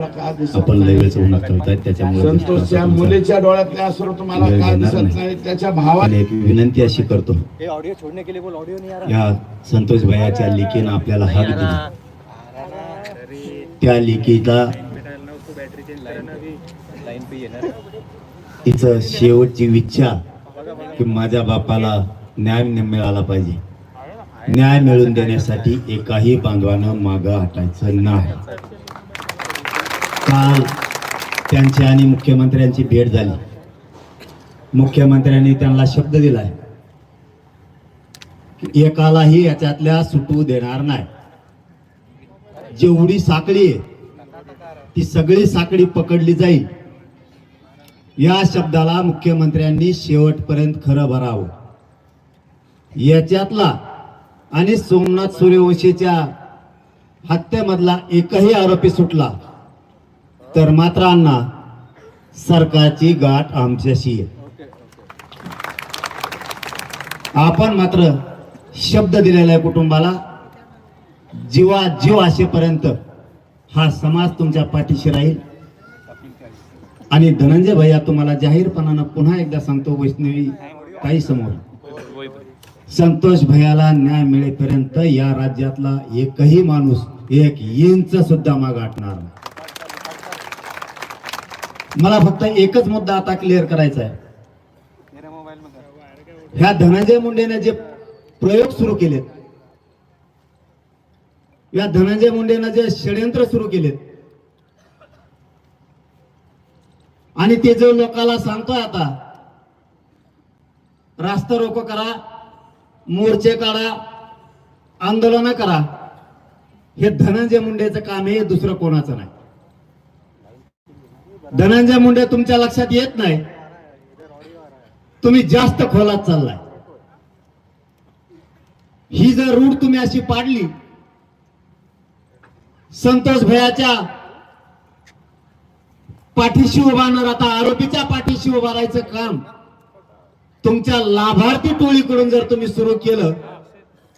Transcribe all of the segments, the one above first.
आपण लगेच उन्हात ठेवतायत त्याच्यामुळे संतोषच्या मुलीच्या डोळ्यातले असर तुम्हाला दिसत नाही. त्याच्या भावा आणि एक विनंती अशी करतो. ये ऑडियो छोड़ने के लिए बोल ऑडियो नहीं आ रहा या संतोष भैयाच्या लिकीनं आपल्याला हाक दिली. त्या लिकीला लाइन पे ना तिचं शेवटची इच्छा की माझ्या बापाला न्याय मिळाला पाहिजे. न्याय मिळवून देण्यासाठी एकाही बांधवानं मागं हटायचं नाही. काल त्यांची आणि मुख्यमंत्र्यांची भेट झाली. मुख्यमंत्र्यांनी त्यांना शब्द दिलाय. एकालाही याच्यातल्या सुटू देणार नाही. जेवढी साखळी आहे ती सगळी साखळी पकडली जाईल. या शब्दाला मुख्यमंत्र्यांनी शेवटपर्यंत खरं भरावं. याच्यातला आणि सोमनाथ सूर्यवंशीच्या हत्येमधला एकही आरोपी सुटला. तर मात्र अण्णा सरकारची गाठ आमच्याशी आहे. आपण मात्र शब्द दिलेला आहे कुटुंबाला जीवा जीव असेपर्यंत हा समाज तुमच्या पाठीशी राहील. आणि धनंजय भैया तुम्हाला जाहीरपणानं पुन्हा एकदा सांगतो वैष्णवी ताई समोर. संतोष भैयाला न्याय मिळेपर्यंत या राज्यातला एकही माणूस एक इंच सुद्धा माग हटणार नाही. मला फक्त एकच मुद्दा आता क्लिअर करायचा आहे. ह्या धनंजय मुंडेने जे प्रयोग सुरू केलेत या धनंजय मुंडेनं जे षडयंत्र सुरू केलेत आणि ते जो लोकाला सांगतोय आता रास्ता रोको करा मोर्चे काढा आंदोलन करा हे धनंजय मुंडेचं काम आहे दुसरं कोणाचं नाही. धनंजय मुंडे तुमच्या लक्षात येत नाही? तुम्ही जास्त खोलात चाललाय. ही जर रूढ तुम्ही अशी पाडली संतोष भयाच्या पाठीशी उभा न राहता आरोपीच्या पाठीशी उभा राहायचं काम तुमच्या लाभार्थी टोळीकडून जर तुम्ही सुरू केलं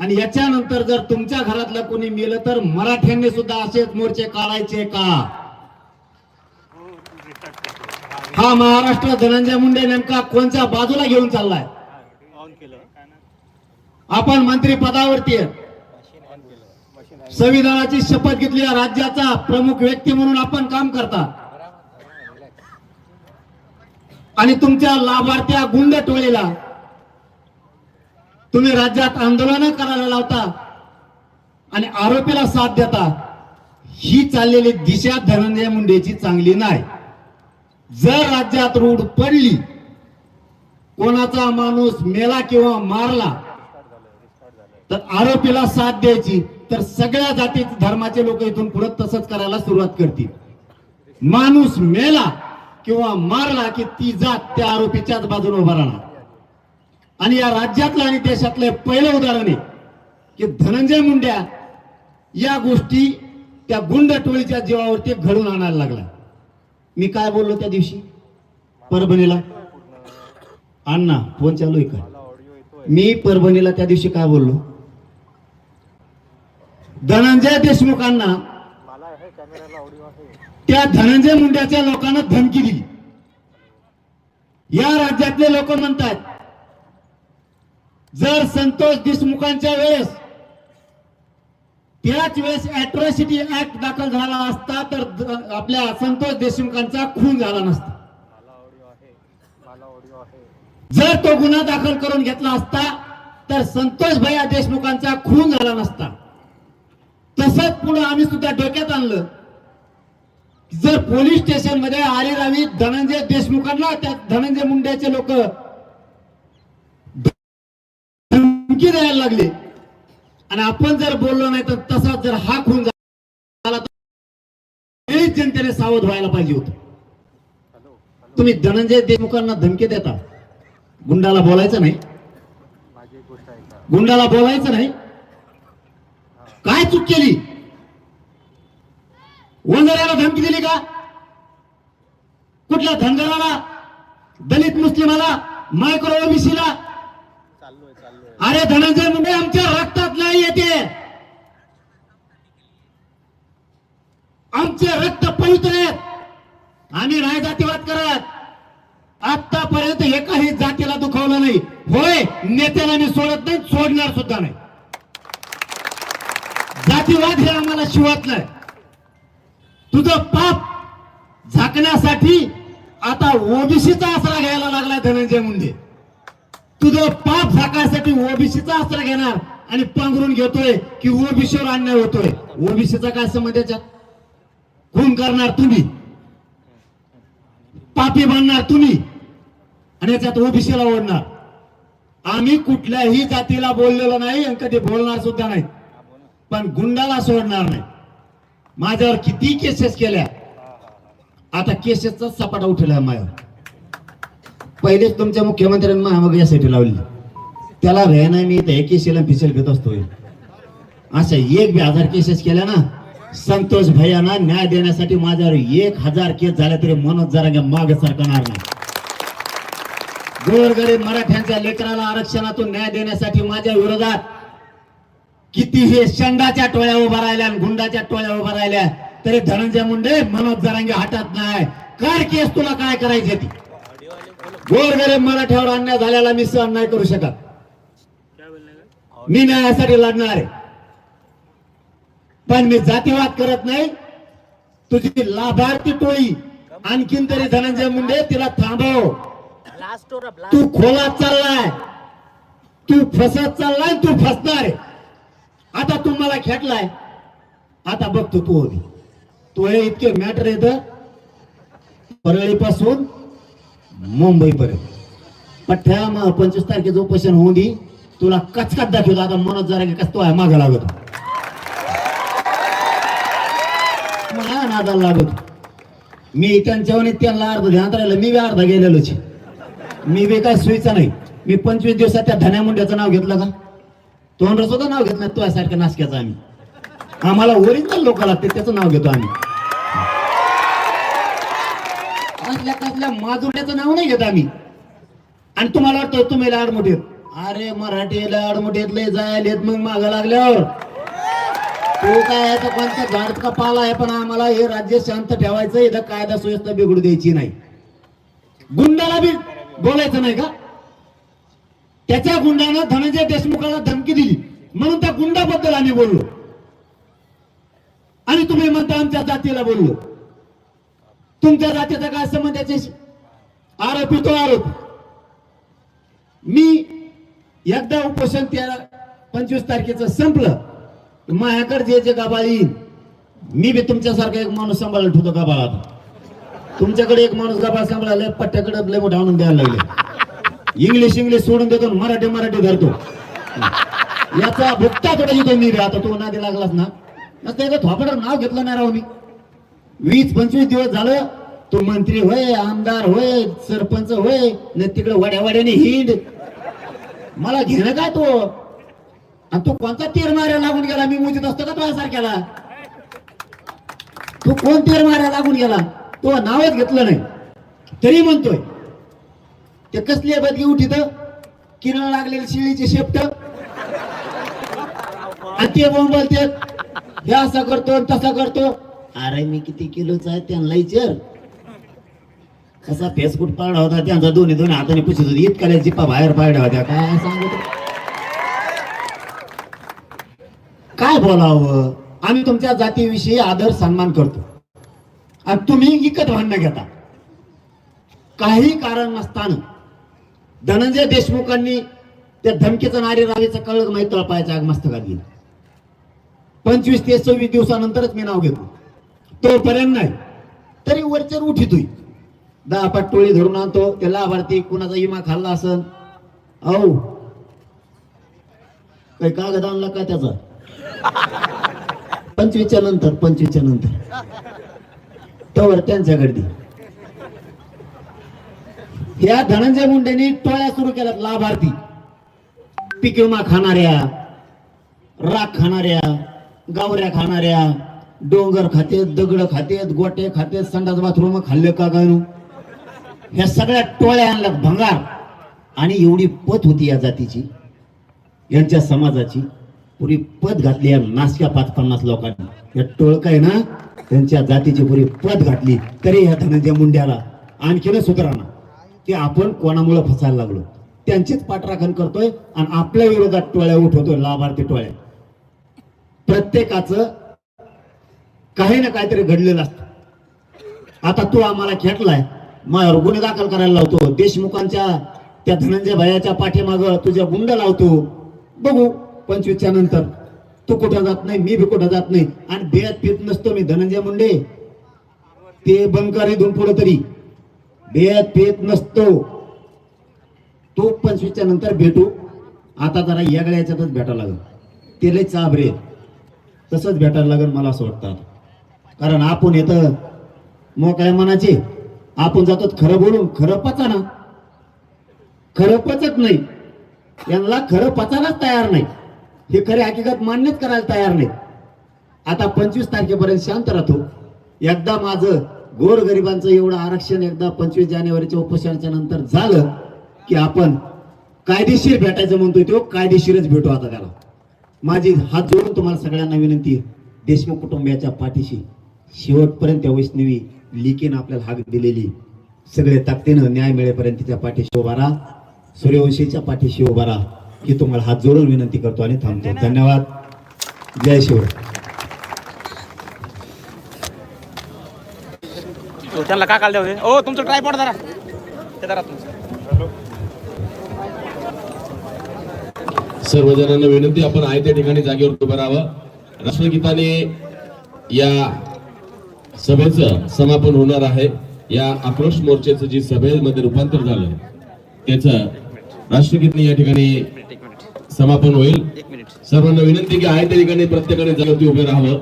आणि याच्यानंतर जर तुमच्या घरातलं कोणी मेलं तर मराठ्यांनी सुद्धा असेच मोर्चे काढायचे का? हा महाराष्ट्र धनंजय मुंडे नेमका कोणत्या बाजूला घेऊन चाललाय? आपण मंत्री पदावरती संविधानाची शपथ घेतली राज्याचा प्रमुख व्यक्ती म्हणून आपण काम करता. आणि तुमच्या लाभार्थ्या गुंड टोळीला तुम्ही राज्यात आंदोलन करायला लावता आणि आरोपीला साथ देता. ही चाललेली दिशा धनंजय मुंडेची चांगली नाही. जर राज्यात रूढ पडली कोणाचा माणूस मेला किंवा मारला तर आरोपीला साथ द्यायची. तर सगळ्या जाती धर्माचे लोक इथून पुढे तसंच करायला सुरुवात करतील. माणूस मेला किंवा मारला की ती जात त्या आरोपीच्याच बाजूने उभा राहणार. आणि या राज्यातलं आणि देशातलं पहिलं उदाहरण आहे की धनंजय मुंड्या या गोष्टी त्या गुंड टोळीच्या जीवावरती घडून आणायला लागला मी काय बोललो त्या दिवशी? परभणीला. अण्णा फोन चालू आहे का? मी परभणीला त्या दिवशी काय बोललो? धनंजय देशमुखांना त्या धनंजय मुंड्याच्या लोकांना धमकी दिली. या राज्यातले लोक म्हणतात जर संतोष देशमुखांच्या वेळेस त्याच वेळेस अॅट्रॉसिटी ऍक्ट दाखल झाला असता तर आपल्या संतोष देशमुखांचा खून झाला नसता. जर तो गुन्हा दाखल करून घेतला असता तर संतोष भैया देशमुखांचा खून झाला नसता. तसंच पुढे आम्ही सुद्धा डोक्यात आणलं. जर पोलीस स्टेशनमध्ये आली रावी धनंजय देशमुखांना त्या धनंजय मुंड्याचे लोक धमकी द्यायला लागले. आणि आपण जर बोललो नाही तर तसाच जर हा खून झाला वेळीच जनतेने सावध व्हायला पाहिजे होत. तुम्ही धनंजय देशमुखांना धमकी देता. गुंडाला बोलायचं नाही. गुंडाला बोलायचं नाही. काय चूक केली? वंजाऱ्याला धमकी दिली का? कुठल्या धनगराला? दलित मुस्लिमाला? मायक्रो ओबीसीला? अरे धनंजय मुंडे आमच्या रक्तात नाही येते. आमचे रक्त पवित्र आहेत. आम्ही नाही जातीवाद करत आतापर्यंत एकाही जातीला दुखावलं नाही. होय नेत्याला मी सोडत नाही सोडणार सुद्धा नाही. जातीवाद हे आम्हाला शिवत नाही. तुझं पाप झाकण्यासाठी आता ओबीसीचा आसरा घ्यायला लागलाय धनंजय मुंडे. तुझं पाप झाकण्यासाठी ओबीसीचा अस्त्र घेणार आणि पांघरून घेतोय की ओबीसीवर अन्याय होतोय. ओबीसीचा काय संबंध याच्यात? खून करणार तुम्ही. पापी बनणार तुम्ही. आणि याच्यात ओबीसीला ओढणार. आम्ही कुठल्याही जातीला बोललेलो नाही आणि कधी बोलणार सुद्धा नाही. पण गुंडाला सोडणार नाही. माझ्यावर किती केसेस केल्या? आता केसेसचा सपाटा उठला माझ्यावर. पहिलेच तुमच्या मुख्यमंत्र्यांना महामग यासाठी लावली. त्याला भय नाही मी इथे केसीला पिसेल घेत असतो अशा एक बी हजार केसेस केल्या ना संतोष भैयाना न्याय देण्यासाठी माझ्यावर एक हजार केस झाल्या तरी मनोज जरा माग सरकणार नाही. गोरगरीब मराठ्यांच्या लेकराला आरक्षणातून न्याय देण्यासाठी माझ्या विरोधात किती हे शंडाच्या टोळ्या उभा राहिल्या आणि गुंडाच्या टोळ्या उभा राहिल्या तरी धनंजय मुंडे मनोज जरांगे हटत नाही. कर केस तुला काय करायची ती? गोरगरीब मराठ्यावर अन्याय झाल्याला मी सहन नाही करू शकत. मी न्यायासाठी लढणार. आहे पण मी जातीवाद करत नाही. तुझी लाभार्थी टोळी आणखीन तरी धनंजय मुंडे तिला थांबव. तू खोलात चाललाय. तू फसत चाललाय तू फसणार आता तू मला खेटलाय. आता बघतो तू होती तू हे इतके मॅटर येत परळीपासून मुंबईपर्यंत. पठ्ठ्या मग पंचवीस तारखेचं उपोषण होऊन दे. तुला कचकच दाखवतो. आता मनोज जरा कस तो आहे मागा लागत. मला नादाला लागत. मी त्यांच्यावर त्यांना अर्ध ध्यान राहिलं. मी बी अर्धा गेलेलोच. मी बी काय सुईचा नाही. मी पंचवीस दिवसात त्या धन्या मुंड्याचं नाव घेतलं का? तोंड सुद्धा नाव घेतलं. तो सारख्या नासक्याचं आम्ही. आम्हाला ओरिजिनल लोक लागते. त्याचं नाव घेतो आम्ही. आपल्या कसल्या नाव नाही घेत आम्ही. आणि तुम्हाला वाटतं तुम्ही लाड अरे मराठी लाड मोठेत लय जायलेत मग माग लागल्यावर. तो काय तर तो कोणत्या झाड का पाला आहे पण आम्हाला हे राज्य शांत ठेवायचं इथं कायदा सुव्यवस्था बिघडू द्यायची नाही. गुंडाला बी बोलायचं नाही का? त्याच्या गुंडानं धनंजय देशमुखाला धमकी दिली. म्हणून त्या गुंडाबद्दल आम्ही बोललो. आणि तुम्ही म्हणता आमच्या जातीला बोललो. तुमच्या जातीचा काय संबंध याच्याशी आरोपी तो आरोप. मी एकदा उपोषण त्या पंचवीस तारखेचं संपलं. माझ्याकडे जे जे गाबाळ येईल मी बी तुमच्यासारखा एक माणूस सांभाळला ठेवतो गाबाळ तुमच्याकडे एक माणूस गाबाळ सांभाळायला पट्ट्याकडे लय मोठा आणून द्यायला लागले. इंग्लिश इंग्लिश सोडून देतो मराठी मराठी धरतो. याचा भुक्ता थोडा येतो मी बी. आता तो नादी लागलाच ना. नसतं एका नाव घेतलं नाही राव मी. वीस पंचवीस दिवस झालं तो मंत्री होय आमदार होय सरपंच होय न तिकडे वड्यावड्याने हिंड. मला घेणं का तो? आणि तो कोणता तीर माऱ्या लागून गेला? मी मुजित असतो का तो सारख्याला? तो कोण तीर माऱ्या लागून गेला? तो नावच घेतलं नाही. तरी म्हणतोय ते कसली बदली उठित? किरण लागलेली शिळीची शेपट. आणि ते बोंबलते हे असा करतो तसा करतो. अरे मी किती किलोचा आहे त्यांना विचार. कसा फेसबुक पाडा होता त्यांचा दोन्ही दोन्ही हाताने पुसत होती. इतका जिप्पा बाहेर पाडल्या होत्या. काय सांगत काय बोलावं? आम्ही तुमच्या जातीविषयी आदर सन्मान करतो. आणि तुम्ही विकत भांडणं घेता. काही कारण नसताना धनंजय देशमुखांनी त्या धमकीचं नारी रावीचं कळलं माहीत? तळपायचं आग मस्तकात गेलं. पंचवीस ते सव्वीस दिवसानंतरच मी नाव घेतो तोपर्यंत नाही. तरी वरचर उठितोय दहा पाट टोळी धरून आणतो. ते लाभार्थी कुणाचा इमा खाल्ला असन? औ. काही कागद आणला का त्याचा? पंचवीसच्या नंतर पंचवीसच्या नंतर. तोवर त्यांच्या गर्दी ह्या धनंजय मुंडेनी टोळ्या सुरू केल्यात लाभार्थी. पीक विमा खाणाऱ्या राख खाणाऱ्या गावऱ्या खाणाऱ्या डोंगर खातेत दगड खातेत गोटे खातेत संडास बाथरूम खाल्ले का गाणू? ह्या सगळ्या टोळ्या आणल्या भंगार. आणि एवढी पत होती या जातीची यांच्या समाजाची. पुरी पत घातली या नासक्या पाच पन्नास लोकांनी. या टोळका आहे ना त्यांच्या जातीची पुरी पद घातली. तरी ह्या धनंजय मुंड्याला आणखीनच सुधारणा. की आपण कोणामुळे फसायला लागलो? त्यांचीच पाठराखण करतोय आणि आपल्या विरोधात टोळ्या उठवतोय लाभार्थी टोळ्या. प्रत्येकाचं काही ना काहीतरी घडलेलं असतं. आता तू आम्हाला खेटलाय माझ्यावर गुन्हे दाखल करायला लावतो देशमुखांच्या त्या धनंजय भयाच्या पाठीमाग तुझ्या गुंड लावतो. बघू पंचवीसच्या नंतर. तू कुठं जात नाही मी बी कुठं जात नाही. आणि बेत पीत नसतो मी धनंजय मुंडे. ते बंकर इथून पुढे तरी. बेत पीत नसतो. तू पंचवीसच्या नंतर भेटू. आता जरा येगळ्या याच्यातच भेटायला लागेल. ते लय चाबरे तसंच भेटायला लागेल मला असं वाटतं आता. कारण आपण येतं. मोकळ्या मनाचे आपण जातो खरं बोलून खरं पचाना. खरं पचत नाही. यांना खरं पचायलाच तयार नाही. हे खरे हकीकत मान्यच करायला तयार नाही. आता पंचवीस तारखेपर्यंत शांत राहतो. एकदा माझं गोरगरिबांचं एवढं आरक्षण एकदा पंचवीस जानेवारीच्या उपोषणाच्या नंतर झालं की आपण कायदेशीर भेटायचं म्हणतोय तो कायदेशीरच भेटू आता त्याला. माझी हात जोडून तुम्हाला सगळ्यांना विनंती आहे. देशमुख कुटुंबियाच्या पाठीशी. शेवटपर्यंत त्या वैष्णवी लिकीनं आपल्याला हाक दिलेली. सगळे ताकदीनं न्याय मिळेपर्यंत तिच्या पाठीशी उभा राहा. सूर्यवंशीच्या पाठीशी उभा राहा ही तुम्हाला हात जोडून विनंती करतो आणि थांबतो. धन्यवाद. जय शिवराय तो त्यांना का काढले होते ओ तुमचं ट्रायपॉड धरा. ते धरा तुमचं. सर्वजणांना विनंती आपण आहे त्या ठिकाणी जागेवर उभं राहावं. राष्ट्रगीताने या सभेचं समापन होणार आहे. या आक्रोश मोर्चाचं जी सभेमध्ये रूपांतर झालं त्याचं राष्ट्रगीतने या ठिकाणी समापन होईल. सर्वांना विनंती की आहे त्या ठिकाणी प्रत्येकाने जागेवरती उभे राहावं.